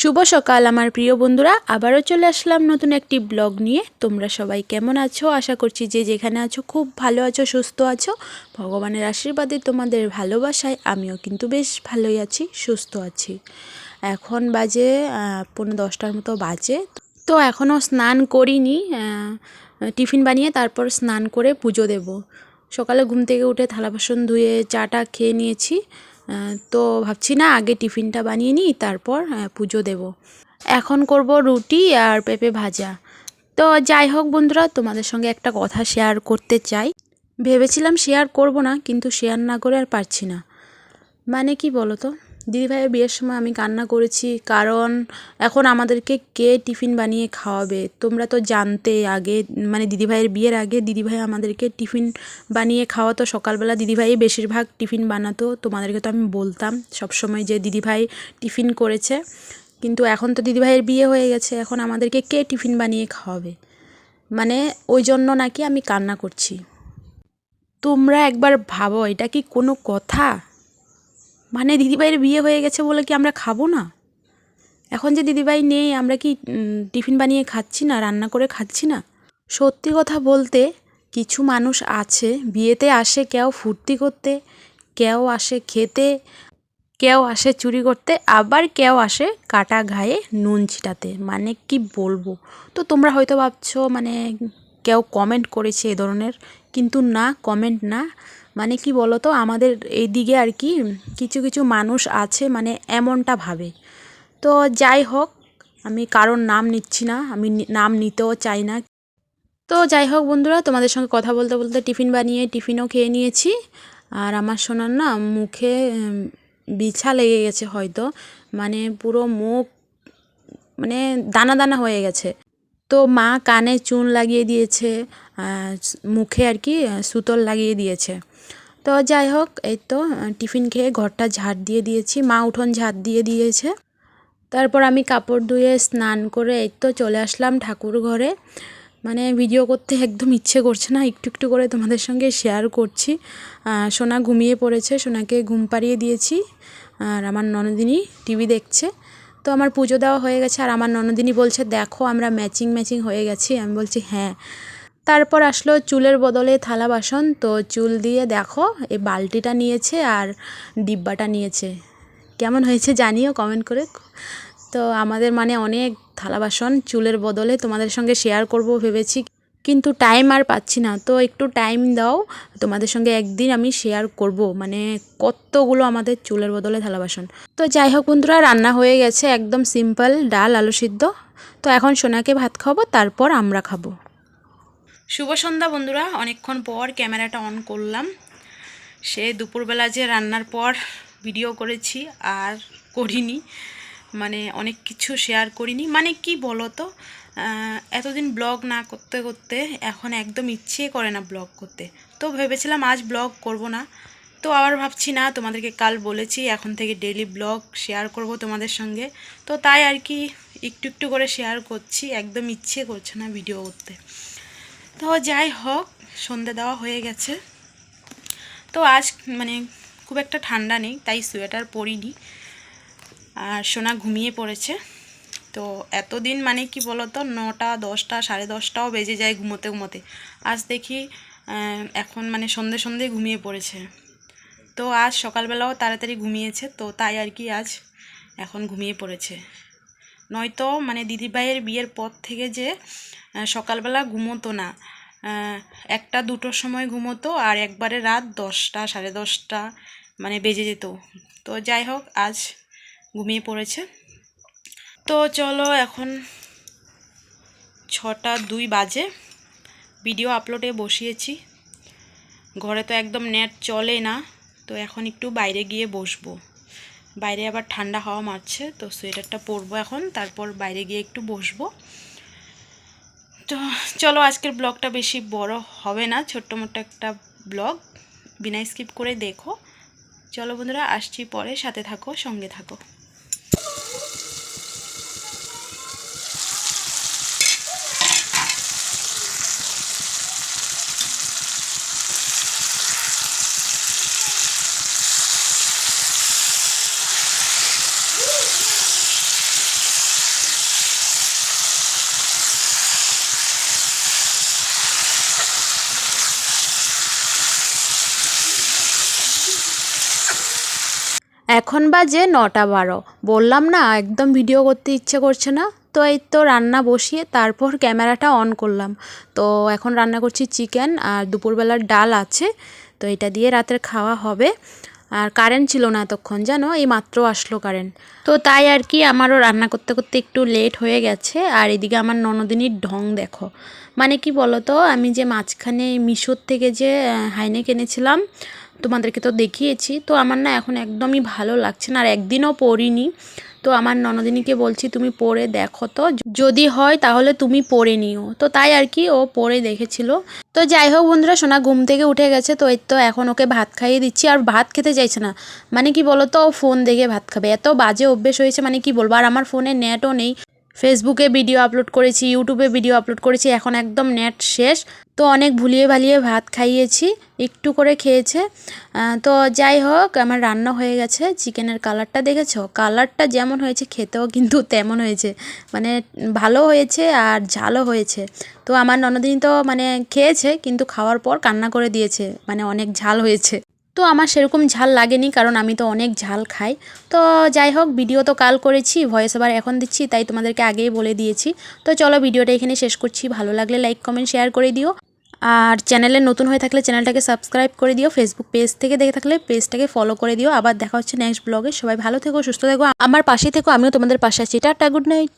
শুভ সকাল, আমার প্রিয় বন্ধুরা। আবারও চলে আসলাম নতুন একটি ব্লগ নিয়ে। তোমরা সবাই কেমন আছো? আশা করছি যে যেখানে আছো খুব ভালো আছো, সুস্থ আছো। ভগবানের আশীর্বাদে তোমাদের ভালোবাসায় আমিও কিন্তু বেশ ভালোই আছি, সুস্থ আছি। এখন বাজে পনেরো দশটার মতো বাজে। তো এখনও স্নান করিনি টিফিন বানিয়ে তারপর স্নান করে পুজো দেব। সকালে ঘুম থেকে উঠে থালা বাসন ধুয়ে চাটা খেয়ে নিয়েছি। তো ভাবছি না, আগে টিফিনটা বানিয়ে নিই, তারপর পুজো দেব। এখন করব রুটি আর পেঁপে ভাজা। তো যাই হোক বন্ধুরা, তোমাদের সঙ্গে একটা কথা শেয়ার করতে চাই। ভেবেছিলাম শেয়ার করব না, কিন্তু শেয়ার না করে আর পারছি না। মানে কি বলো তো দিদিভাইয়ের বিয়ের সময় আমি কান্না করেছি, কারণ এখন আমাদেরকে কে টিফিন বানিয়ে খাওয়াবে? তোমরা তো জানতে আগে মানে দিদিভাইয়ের বিয়ের আগে দিদিভাই আমাদেরকে টিফিন বানিয়ে খাওয়াতো। সকালবেলা দিদিভাই বেশিরভাগ টিফিন বানাতো, তোমাদেরকে তো আমি বলতাম সবসময় যে দিদিভাই টিফিন করেছে। কিন্তু এখন তো দিদিভাইয়ের বিয়ে হয়ে গেছে, এখন আমাদেরকে কে টিফিন বানিয়ে খাওয়াবে? মানে ওই জন্য নাকি আমি কান্না করছি। তোমরা একবার ভাবো, এটা কি কোনো কথা? মানে দিদিভাইয়ের বিয়ে হয়ে গেছে বলে কি আমরা খাব না? এখন যে দিদিভাই নেই, আমরা কি টিফিন বানিয়ে খাচ্ছি না, রান্না করে খাচ্ছি না? সত্যি কথা বলতে, কিছু মানুষ আছে, বিয়েতে আসে কেউ ফুর্তি করতে, কেউ আসে খেতে, কেউ আসে চুরি করতে, আবার কেউ আসে কাটা ঘায়ে নুন ছিটাতে। মানে কি বলব? তো তোমরা হয়তো ভাবছ মানে কেউ কমেন্ট করেছে এ ধরনের, কিন্তু না কমেন্ট না। মানে কি বলো তো আমাদের এইদিকে আর কি কিছু কিছু মানুষ আছে মানে এমনটা ভাবে। তো যাই হোক, আমি কারোর নাম নিচ্ছি না, আমি নাম নিতেও চাই না। তো যাই হোক বন্ধুরা, তোমাদের সঙ্গে কথা বলতে বলতে টিফিন বানিয়ে টিফিনও খেয়ে নিয়েছি। আর আমার শোনার না মুখে বিছা লেগে গেছে হয়তো। মানে পুরো মুখ মানে দানা দানা হয়ে গেছে। তো মা কানে চুন লাগিয়ে দিয়েছে। মুখে আর কি সুতোর লাগিয়ে দিয়েছে। তো যাই হোক, এই তো টিফিন খেয়ে ঘরটা ঝাড় দিয়ে দিয়েছি। মা উঠোন ঝাড় দিয়ে দিয়েছে। তারপর আমি কাপড় ধুয়ে স্নান করে এই তো চলে আসলাম ঠাকুর ঘরে। মানে ভিডিও করতে একদম ইচ্ছে করছে না, একটু একটু করে তোমাদের সঙ্গে শেয়ার করছি। সোনা ঘুমিয়ে পড়েছে, সোনাকে ঘুম পাড়িয়ে দিয়েছি। আর আমার ননদিনী টিভি দেখছে। তো আমার পুজো দেওয়া হয়ে গেছে, আর আমার ননদিনী বলছে, দেখো, আমরা ম্যাচিং ম্যাচিং হয়ে গেছি। আমি বলছি হ্যাঁ। তারপর আসলো চুলের বদলে থালা বাসন। তো চুল দিয়ে দেখো এই বালতিটা নিয়েছে আর ডিব্বাটা নিয়েছে। কেমন হয়েছে জানিও কমেন্ট করে। তো আমাদের মানে অনেক থালা বাসন চুলের বদলে তোমাদের সঙ্গে শেয়ার করব ভেবেছি। কিন্তু টাইম আর পাচ্ছি না। তো একটু টাইম দাও, তোমাদের সঙ্গে একদিন আমি শেয়ার করব। মানে কতগুলো আমাদের চুলের বদলে থালা বাসন। তো যাই হোক বন্ধুরা, রান্না হয়ে গেছে, একদম সিম্পল ডাল, আলু সিদ্ধ। তো এখন সোনাকে ভাত খাব তারপর আমরা খাব। শুভ সন্ধ্যা বন্ধুরা। অনেকক্ষণ পর ক্যামেরাটা অন করলাম। সে দুপুরবেলা যে রান্নার পর ভিডিও করেছি আর করিনি মানে অনেক কিছু শেয়ার করিনি। মানে কি বলো তো এতদিন ব্লগ না করতে করতে এখন একদম ইচ্ছে করে না ব্লগ করতে। তো ভেবেছিলাম আজ ব্লগ করব না। তো আবার ভাবছি, না, তোমাদেরকে কাল বলেছি, এখন থেকে ডেলি ব্লগ শেয়ার করব তোমাদের সঙ্গে। তো তাই আর কি, একটু একটু করে শেয়ার করছি, একদম ইচ্ছে করছে না ভিডিও করতে। তো যাই হোক, সন্ধে দেওয়া হয়ে গেছে। তো আজ মানে খুব একটা ঠান্ডা নেই, তাই সোয়েটার পরিনি। আর সোনা ঘুমিয়ে পড়েছে। তো এতদিন মানে কি বলতো, নটা দশটা, সাড়ে দশটাও বেজে যায় ঘুমোতে ঘুমোতে। আজ দেখি এখন মানে সন্ধে সন্ধে ঘুমিয়ে পড়েছে। তো আজ সকালবেলাও তাড়াতাড়ি ঘুমিয়েছে, তো তাই আর কি আজ এখন ঘুমিয়ে পড়েছে। নয়তো মানে দিদিভাইয়ের বিয়ের পর থেকে যে সকালবেলা ঘুমোতো না। একটা দুটোর সময় ঘুমোতো আর একবারে রাত দশটা, সাড়ে দশটা মানে বেজে যেত। তো যাই হোক, আজ ঘুমিয়ে পড়েছে। তো চলো এখন ছটা দুই বাজে। ভিডিও আপলোডে বসিয়েছি। ঘরে তো একদম নেট চলে না, তো এখন একটু বাইরে গিয়ে বসবো। বাইরে আবার ঠান্ডা হাওয়া মারছে, তো সোয়েটারটা পরবো এখন, তারপর বাইরে গিয়ে একটু বসবো। তো চলো আজকের ব্লগটা বেশি বড় হবে না, ছোট্ট মোটো একটা ব্লগ, বিনা স্কিপ করে দেখো। চলো বন্ধুরা, আসছি পরে, সাথে থাকো, সঙ্গে থাকো। এখন বাজে নটা বারো। বললাম, না, একদম ভিডিও করতে ইচ্ছে করছে না। তো এই তো রান্না বসিয়ে তারপর ক্যামেরাটা অন করলাম। তো এখন রান্না করছি চিকেন আর দুপুরবেলার ডাল আছে। তো এটা দিয়ে রাতের খাওয়া হবে। আর কারেন্ট ছিল না এতক্ষণ, জানো? এই মাত্র আসলো কারেন্ট। তো তাই আর কি, আমারও রান্না করতে করতে একটু লেট হয়ে গেছে। আর এদিকে আমার ননদিনীর ঢং দেখো। মানে কি বলো তো আমি যে মাঝখানে মিশোর থেকে যে হাইনে কিনেছিলাম তোমাদেরকে তো দেখিয়েছি। তো আমার না এখন একদমই ভালো লাগছে না আর একদিনও পরিনি তো আমার ননদিনীকে বলছি, তুমি পরে দেখো তো। যদি হয় তাহলে তুমি পরে নিও। তো তাই আর কি ও পরে দেখেছিল। তো যাই হোক বন্ধুরা, সোনা ঘুম থেকে উঠে গেছে। তো এই তো এখন ওকে ভাত খাইয়ে দিচ্ছি। আর ভাত খেতে চাইছে না। মানে কি বলো তো ও ফোন দেখে ভাত খাবে। এত বাজে অভ্যেস হয়েছে মানে কি বলব? আর আমার ফোনে নেটও নেই। ফেসবুকে ভিডিও আপলোড করেছি ইউটিউবে ভিডিও আপলোড করেছি, এখন একদম নেট শেষ। তো অনেক ভুলিয়ে ভালিয়ে ভাত খাইয়েছি, একটু করে খেয়েছে। তো যাই হোক, আমার রান্না হয়ে গেছে, চিকেনের কালারটা দেখেছ? কালারটা যেমন হয়েছে, খেতেও কিন্তু তেমন হয়েছে। মানে ভালো হয়েছে আর ঝালও হয়েছে। তো আমার ননদিনী তো মানে খেয়েছে, কিন্তু খাওয়ার পর কান্না করে দিয়েছে মানে অনেক ঝাল হয়েছে। তো আমার সেরকম ঝাল লাগেনি, কারণ আমি তো অনেক ঝাল খাই। তো যাই হোক ভিডিও তো কাল করেছি ভয়েস ওভার এখন দিচ্ছি, তাই তোমাদেরকে আগেই বলে দিয়েছি। তো চলো ভিডিওটা এখানে শেষ করছি, ভালো লাগলে লাইক কমেন্ট শেয়ার করে দিও। আর চ্যানেলে নতুন হয়ে থাকলে চ্যানেলটাকে সাবস্ক্রাইব করে দিও ফেসবুক পেজ থেকে দেখে থাকলে পেজটাকে ফলো করে দিও। আবার দেখা হচ্ছে নেক্সট ব্লগে সবাই ভালো থেকো, সুস্থ থেকো। আমার পাশে থেকো, আমিও তোমাদের পাশে আছি। Tata good night